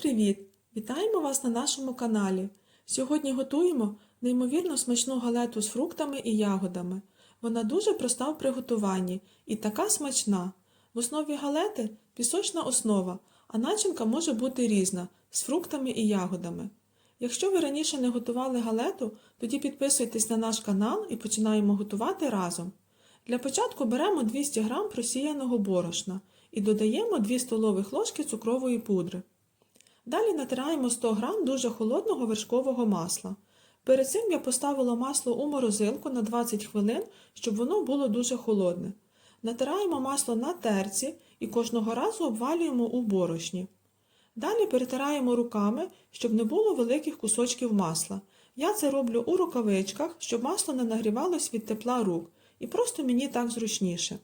Привіт! Вітаємо вас на нашому каналі. Сьогодні готуємо неймовірно смачну галету з фруктами і ягодами. Вона дуже проста в приготуванні і така смачна. В основі галети пісочна основа, а начинка може бути різна з фруктами і ягодами. Якщо ви раніше не готували галету, тоді підписуйтесь на наш канал і починаємо готувати разом. Для початку беремо 200 г просіяного борошна і додаємо 2 столових ложки цукрової пудри. Далі натираємо 100 г дуже холодного вершкового масла. Перед цим я поставила масло у морозилку на 20 хвилин, щоб воно було дуже холодне. Натираємо масло на терці і кожного разу обвалюємо у борошні. Далі перетираємо руками, щоб не було великих кусочків масла. Я це роблю у рукавичках, щоб масло не нагрівалось від тепла рук, і просто мені так зручніше.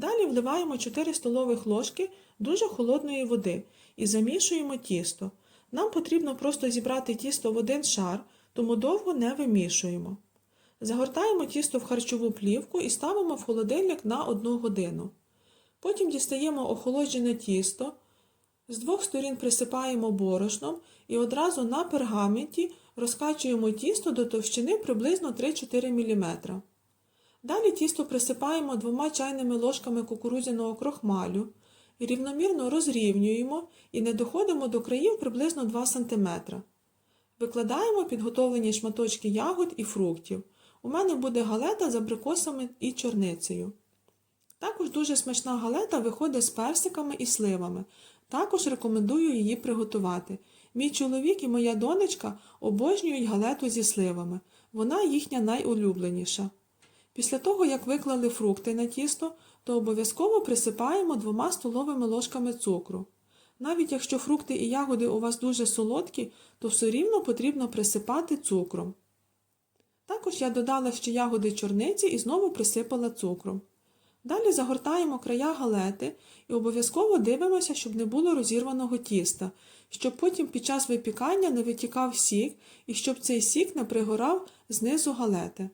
Далі вливаємо 4 столових ложки дуже холодної води і замішуємо тісто. Нам потрібно просто зібрати тісто в один шар, тому довго не вимішуємо. Загортаємо тісто в харчову плівку і ставимо в холодильник на 1 годину. Потім дістаємо охолоджене тісто, з двох сторін присипаємо борошном і одразу на пергаменті розкачуємо тісто до товщини приблизно 3-4 мм. Далі тісто присипаємо двома чайними ложками кукурудзяного крохмалю рівномірно розрівнюємо і не доходимо до країв приблизно 2 см. Викладаємо підготовлені шматочки ягод і фруктів. У мене буде галета з абрикосами і чорницею. Також дуже смачна галета виходить з персиками і сливами. Також рекомендую її приготувати. Мій чоловік і моя донечка обожнюють галету зі сливами. Вона їхня найулюбленіша. Після того, як виклали фрукти на тісто, то обов'язково присипаємо двома столовими ложками цукру. Навіть якщо фрукти і ягоди у вас дуже солодкі, то все рівно потрібно присипати цукром. Також я додала ще ягоди чорниці і знову присипала цукром. Далі загортаємо края галети і обов'язково дивимося, щоб не було розірваного тіста, щоб потім під час випікання не витікав сік і щоб цей сік не пригорав знизу галети.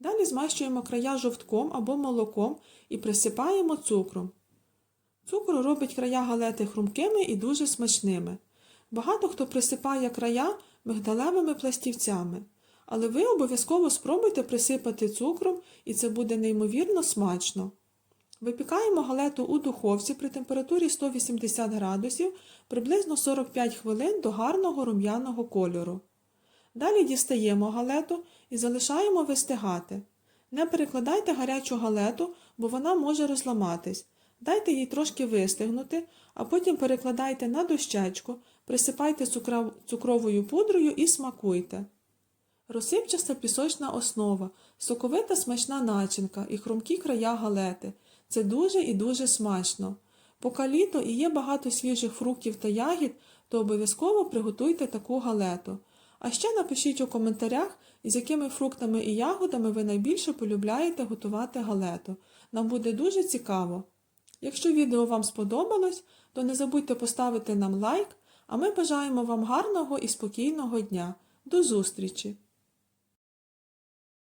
Далі змащуємо края жовтком або молоком і присипаємо цукром. Цукор робить края галети хрумкими і дуже смачними. Багато хто присипає края мигдалевими пластівцями, але ви обов'язково спробуйте присипати цукром і це буде неймовірно смачно. Випікаємо галету у духовці при температурі 180 градусів приблизно 45 хвилин до гарного рум'яного кольору. Далі дістаємо галету і залишаємо вистигати. Не перекладайте гарячу галету, бо вона може розламатись. Дайте їй трошки вистигнути, а потім перекладайте на дощечку, присипайте цукровою пудрою і смакуйте. Розсипчаста пісочна основа, соковита смачна начинка і хрумкі края галети. Це дуже і дуже смачно. Поки літо і є багато свіжих фруктів та ягід, то обов'язково приготуйте таку галету. А ще напишіть у коментарях, з якими фруктами і ягодами ви найбільше полюбляєте готувати галету. Нам буде дуже цікаво. Якщо відео вам сподобалось, то не забудьте поставити нам лайк, а ми бажаємо вам гарного і спокійного дня. До зустрічі!